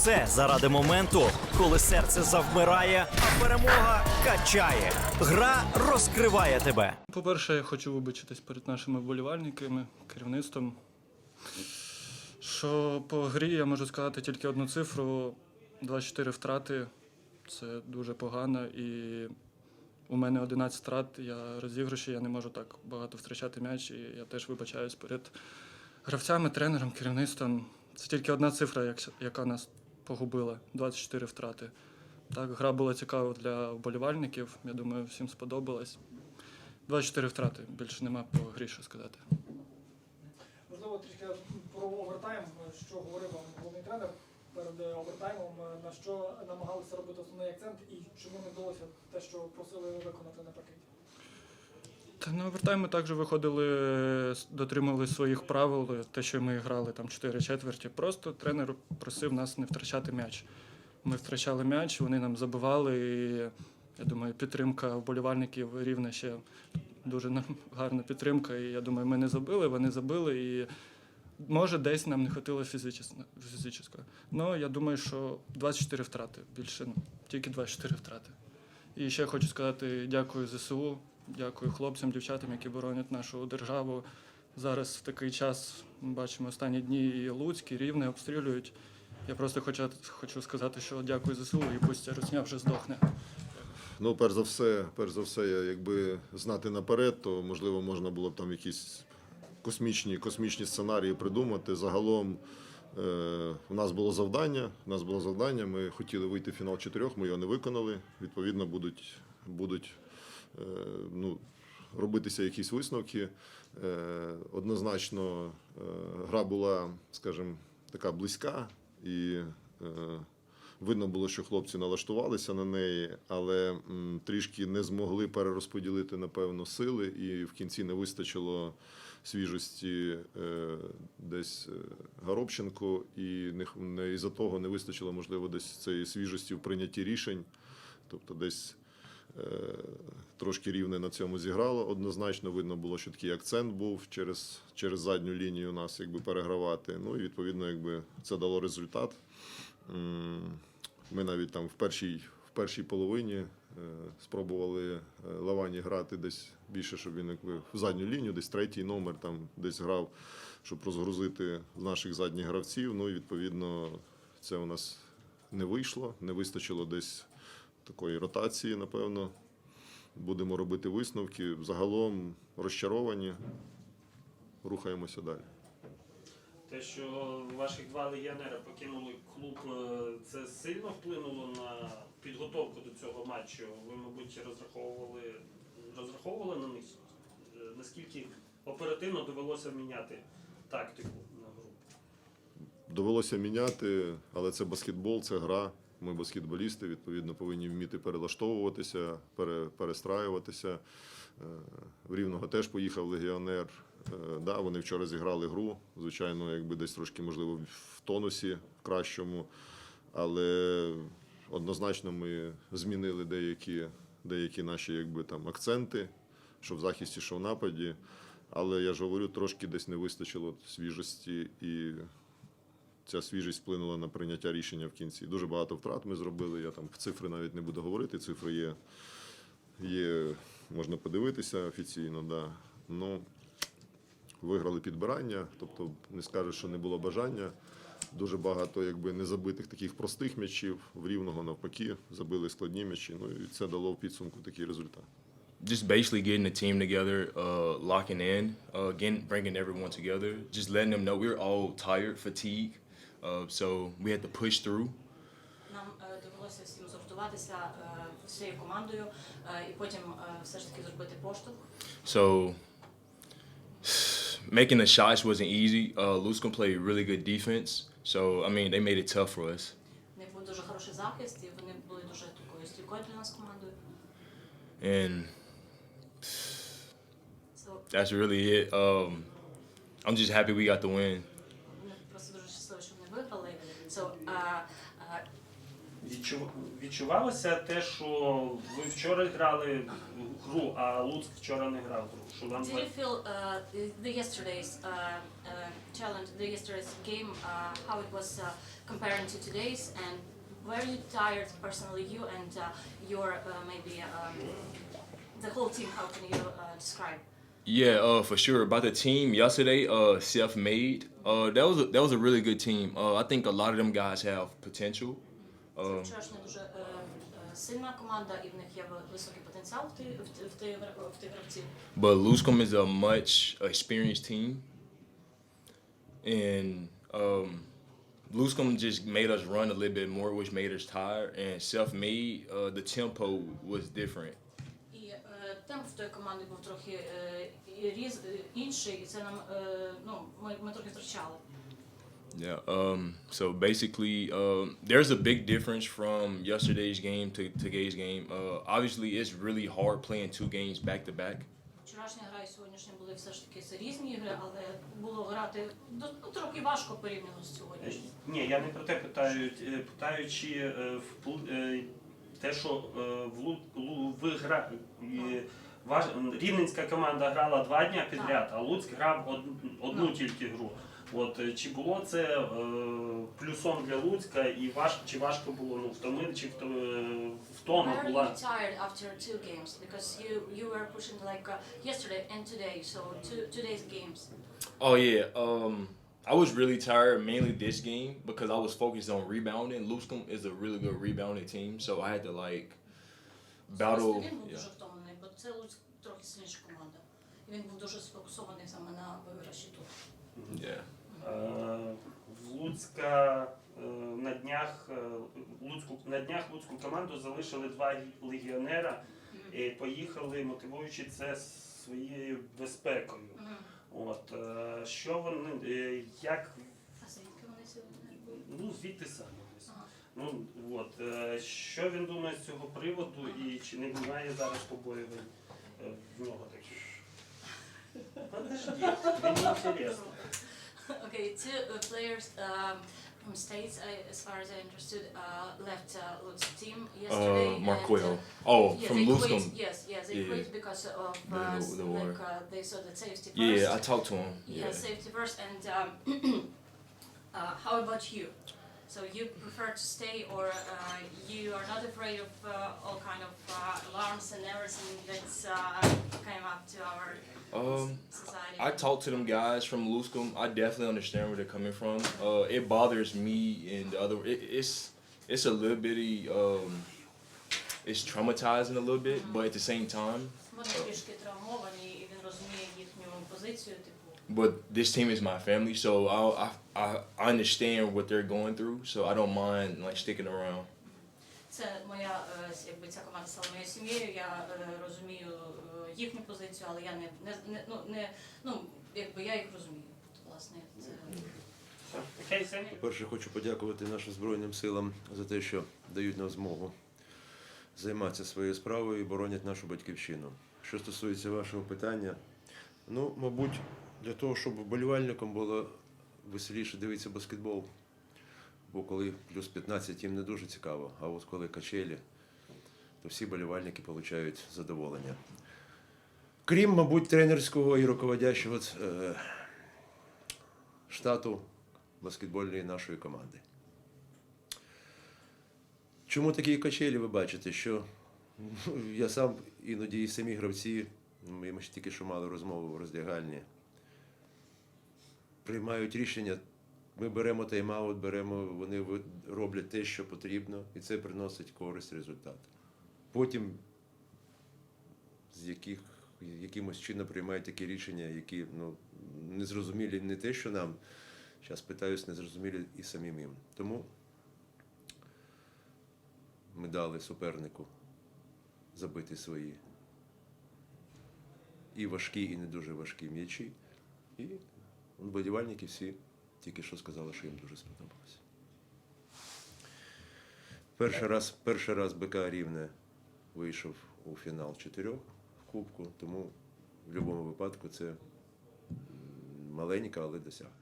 все заради моменту, коли серце завмирає, а перемога качає. Гра розкриває тебе. По-перше, я хочу вибачитись перед нашими вболівальниками, керівництвом. Що по грі я можу сказати тільки одну цифру: 24 втрати. Це дуже погано. І у мене 11 втрат, я розіграші, я не можу так багато втрачати м'яч. І я теж вибачаюсь перед гравцями, тренером, керівництвом. Це тільки одна цифра, як- яка нас погубила 24 втрати. Так, гра була цікава для вболівальників. Я думаю, всім сподобалась. 24 втрати. Більше нема по грі що сказати. Можливо, трішки про овертайм, що говорив вам головний тренер перед е, овертаймом, е, на що намагалися робити основний акцент і чому не вдалося те, що просили виконати на паркеті. Та на овертайм ми також виходили, с- дотримували своїх правил, те, що ми грали там 4 четверті. Просто тренер просив нас не втрачати м'яч. Ми втрачали м'яч, вони нам забивали. І я думаю, підтримка вболівальників рівна ще дуже гарна підтримка. І я думаю, ми не забили, вони забили. І може десь нам не хватило фізично. фізично. Ну, я думаю, що 24 втрати. Більше ну, тільки 24 втрати. І ще хочу сказати дякую ЗСУ, дякую хлопцям, дівчатам, які боронять нашу державу. Зараз в такий час ми бачимо останні дні і Луцьк, і Рівне обстрілюють. Я просто хочу, хочу сказати, що дякую ЗСУ і пусть ця русня вже здохне. Ну, перш за все, перш за все, якби знати наперед, то можливо можна було б там якісь космічні, космічні сценарії придумати. Загалом е, у нас було завдання. У нас було завдання. Ми хотіли вийти в фінал чотирьох, ми його не виконали. Відповідно, будуть, будуть ну, робитися якісь висновки. Е, однозначно, е, гра була, скажімо, така близька і. Е, Видно було, що хлопці налаштувалися на неї, але трішки не змогли перерозподілити, напевно, сили, і в кінці не вистачило свіжості е, десь е, Горобченку, і не, із-за того не вистачило, можливо, десь цієї свіжості в прийнятті рішень. Тобто десь е, трошки рівне на цьому зіграло. Однозначно видно було, що такий акцент був через, через задню лінію нас якби перегравати. Ну і відповідно, якби це дало результат. Ми навіть там в першій, в першій половині е, спробували е, Лавані грати десь більше, щоб він якби в задню лінію, десь третій номер там десь грав, щоб розгрузити наших задніх гравців. Ну і відповідно це у нас не вийшло, не вистачило десь такої ротації, напевно. Будемо робити висновки. Загалом розчаровані. Рухаємося далі. Те, що ваших два легіонери покинули клуб, е, це сильно вплинуло на підготовку до цього матчу. Ви, мабуть, розраховували, розраховували на них, Е, наскільки оперативно довелося міняти тактику на гру. Довелося міняти, але це баскетбол, це гра. Ми баскетболісти, відповідно, повинні вміти перелаштовуватися, пере, перестраюватися. Е, В Рівного теж поїхав легіонер. Е, Да, вони вчора зіграли гру. Звичайно, якби десь трошки, можливо, в тонусі в кращому. Але однозначно ми змінили деякі, деякі наші якби, там, акценти, що в захисті, що в нападі. Але я ж говорю, трошки десь не вистачило свіжості і ця свіжість вплинула на прийняття рішення в кінці. Дуже багато втрат ми зробили. Я там цифри навіть не буду говорити. Цифри є, є можна подивитися офіційно. Да. Ну, виграли підбирання, тобто не скажеш, що не було бажання. Дуже багато якби незабитих таких простих м'ячів. В рівного навпаки забили складні м'ячі. Ну і це дало в підсумку такий результат. just basically getting the team together, uh, locking in, uh, getting, bringing everyone together, just letting them know we were all tired, fatigue, uh, so we had to push through. Нам е, довелося всім згуртуватися е, всією командою е, і потім е, все ж таки зробити поштовх. So making the shots wasn't easy. Uh, Luscombe played really good defense, so I mean they made it tough for us. У них був дуже хороший захист, і вони були дуже такою стійкою для нас командою. And So, that's really it. Um, I'm just happy we got the win. відчувалося те, що ви вчора грали в гру, а Луцьк вчора не грав в гру. Що вам Do you feel uh, the yesterday's uh, uh, challenge, the yesterday's game, uh, how it was uh, comparing to today's, and were you tired personally, you and uh, your uh, maybe um, the whole team? How can you uh, describe? Yeah, uh, for sure. About the team yesterday, uh, self-made. Uh, that was a, that was a really good team. Uh, I think a lot of them guys have potential. Це Um, вчорашня дуже е, е, сильна команда, і в них є ви- високий потенціал в ті- в ті- в ті гра- в тих гравців. but Luscombe is a much experienced team, and um, Luscombe just made us run a little bit more, which made us tired. And self-made, uh, the tempo was different. І е, темп в тої команди був трохи е, і різ, е, інший, і це нам е, ну, ми, ми трохи втрачали. Yeah. Um, so basically, um, there's a big difference from yesterday's game to today's game. Uh, obviously, it's really hard playing two games back to back. Вчорашня гра і сьогоднішня були все ж таки це різні ігри, але було грати ну, трохи важко порівняно з сьогоднішнім. Ні, я не про те питаю, е, питаю, чи е, е, те, що е, в гра, е, рівненська команда грала два дня підряд, а Луцьк грав од, одну Ну. тільки гру. От е, чи було це е, плюсом для Луцька і важ, чи важко було ну, втоми, чи вто, е, втома Were була? you tired after two games? Because you you were pushing like uh, yesterday and today, so two today's games. Oh yeah. Um, I was really tired mainly this game because I was focused on rebounding. Luscombe is a really good rebounding team, so I had to like battle. Особисто Він був Yeah. дуже втомлений, бо це Луцьк трохи сильніша команда. І він був дуже сфокусований саме на виграші тут. Yeah. Е, В Луцька е, на днях е, Луцьку на днях Луцьку команду залишили два легіонера і поїхали, мотивуючи це своєю безпекою. От що вони як А звідки вони сьогодні були? ну звідти самі десь. Ну от що він думає з цього приводу і чи не немає зараз побоювань в нього таких? Подожди, мені інтересно. Okay, two uh, players um, from States, I, as far as I understood, uh, left uh, Lutz team yesterday. Uh, and, Marquel. uh, Oh, yeah, from they quit. Yes, yes, they Yeah, quit because of The- uh, the- s- the war. like uh, they saw the safety first. Yeah, I talked to him. yeah, Yeah. safety first. And um, uh, how about you? So you prefer to stay, or uh, you are not afraid of uh, all kind of uh, alarms and everything that's uh, came up to our Um, society? I talked to them guys from Luscombe. I definitely understand where they're coming from. Uh, it bothers me and the other. It, it's it's a little bitty. Um, it's traumatizing a little bit, but at the same time, Вони трішки травмовані, і він розуміє їхню позицію, типу. But this team is my family, so I I I, understand what they're going through. So I don't mind like sticking around. Це моя, е, якби ця команда стала моєю сім'єю. Я е, розумію е, їхню позицію, але я не, не, не ну не ну якби я їх розумію. Власне, це Перше хочу подякувати нашим Збройним силам за те, що дають нам змогу займатися своєю справою і боронять нашу батьківщину. Що стосується вашого питання, ну, мабуть, для того, щоб вболівальникам було веселіше дивитися баскетбол. Бо коли плюс 15 їм не дуже цікаво, а от коли качелі, то всі болівальники отримують задоволення. Крім, мабуть, тренерського і руководящого е, штату баскетбольної нашої команди. Чому такі качелі ви бачите? Що ну, я сам іноді і самі гравці, ми ж тільки що мали розмову в роздягальні, приймають рішення. Ми беремо тайм-аут, беремо, вони роблять те, що потрібно, і це приносить користь результат. Потім з яких якимось чином приймають такі рішення, які ну, незрозумілі не те, що нам, зараз питаюсь, незрозумілі і самим їм. Тому ми дали супернику забити свої і важкі, і не дуже важкі м'ячі. І вболівальники всі тільки що сказали, що їм дуже сподобалося. Перший раз, перший раз БК Рівне вийшов у фінал чотирьох в Кубку, тому в будь-якому випадку це маленька, але досягнення.